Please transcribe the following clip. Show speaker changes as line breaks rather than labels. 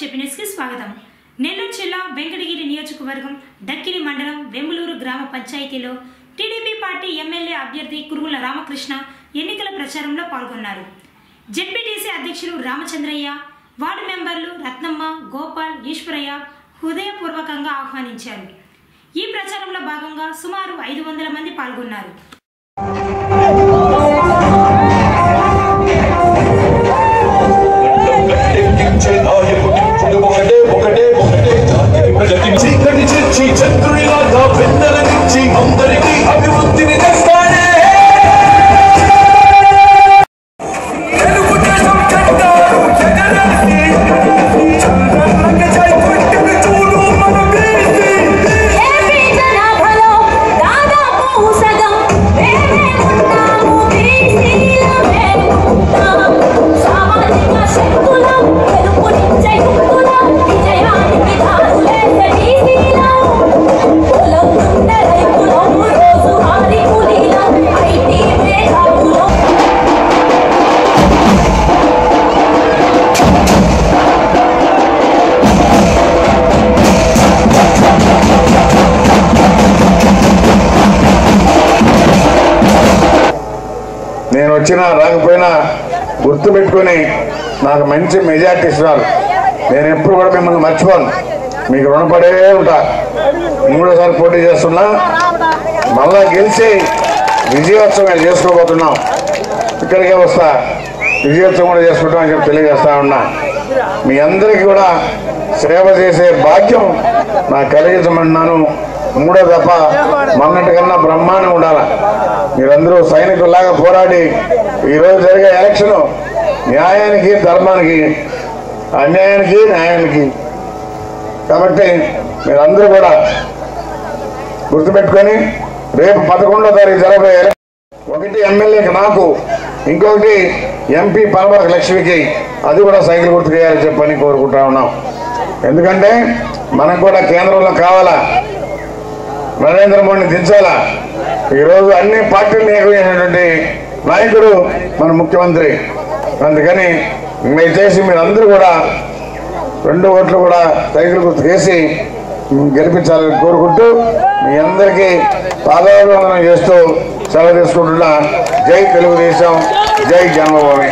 చెప్పినెస్కి స్వాగతం. నెల్లూరు జిల్లా వెంకటగిరి నియోజకవర్గం దక్కిని మండలం వెంబలూరు గ్రామ పంచాయతీలో టీడీపీ పార్టీ ఎమ్మెల్యే అభ్యర్థి కురుగుల రామకృష్ణ ఎన్నికల ప్రచారంలో పాల్గొన్నారు. జెడ్పీటీసీ అధ్యక్షులు రామచంద్రయ్య వార్డు మెంబర్లు రత్నమ్మ గోపాల్ ఈశ్వరయ్య హృదయపూర్వకంగా ఆహ్వానించారు. ఈ ప్రచారంలో భాగంగా సుమారు ఐదు వందల మంది పాల్గొన్నారు.
నేను వచ్చినా రాకపోయినా గుర్తుపెట్టుకొని నాకు మంచి మెజార్టీ ఇస్తున్నారు. నేను ఎప్పుడు కూడా మిమ్మల్ని మర్చిపోను. మీకు రుణపడే ఉంటా. మూడోసారి పోటీ చేస్తున్నా. మళ్ళా గెలిచి విజయోత్సవం చేసుకోబోతున్నాం. ఇక్కడికే వస్తా. విజయోత్సవం కూడా చేసుకుంటామని చెప్పి తెలియజేస్తా ఉన్నా. మీ అందరికీ కూడా సేవ చేసే భాగ్యం నాకు కలిగించమన్నాను. మూడో తప్ప మొన్నటి కన్నా బ్రహ్మాండం ఉండాలి. మీరందరూ సైనికుల్లాగా పోరాడి ఈరోజు జరిగే ఎలక్షన్ న్యాయానికి ధర్మానికి అన్యాయానికి న్యాయానికి. కాబట్టి మీరందరూ కూడా గుర్తుపెట్టుకొని రేపు పదకొండో తారీఖు జరగబోయే ఒకటి ఎమ్మెల్యేకి నాకు ఇంకొకటి ఎంపీ పరమక లక్ష్మికి. అది కూడా సైకిల్ గుర్తు చేయాలని చెప్పని కోరుకుంటా ఉన్నాం. ఎందుకంటే మనకు కూడా కేంద్రంలో కావాలా? నరేంద్ర మోడీని దించాలా? ఈరోజు అన్ని పార్టీలు ఏకమైనటువంటి నాయకుడు మన ముఖ్యమంత్రి. అందుకని దయచేసి మీరందరూ కూడా రెండు ఓట్లు కూడా సైకిల్ గుర్తు చేసి గెలిపించాలని కోరుకుంటూ మీ అందరికీ పాదాభివందనం చేస్తూ సెలవు తీసుకుంటున్నా. జై తెలుగుదేశం జై జన్మభూమి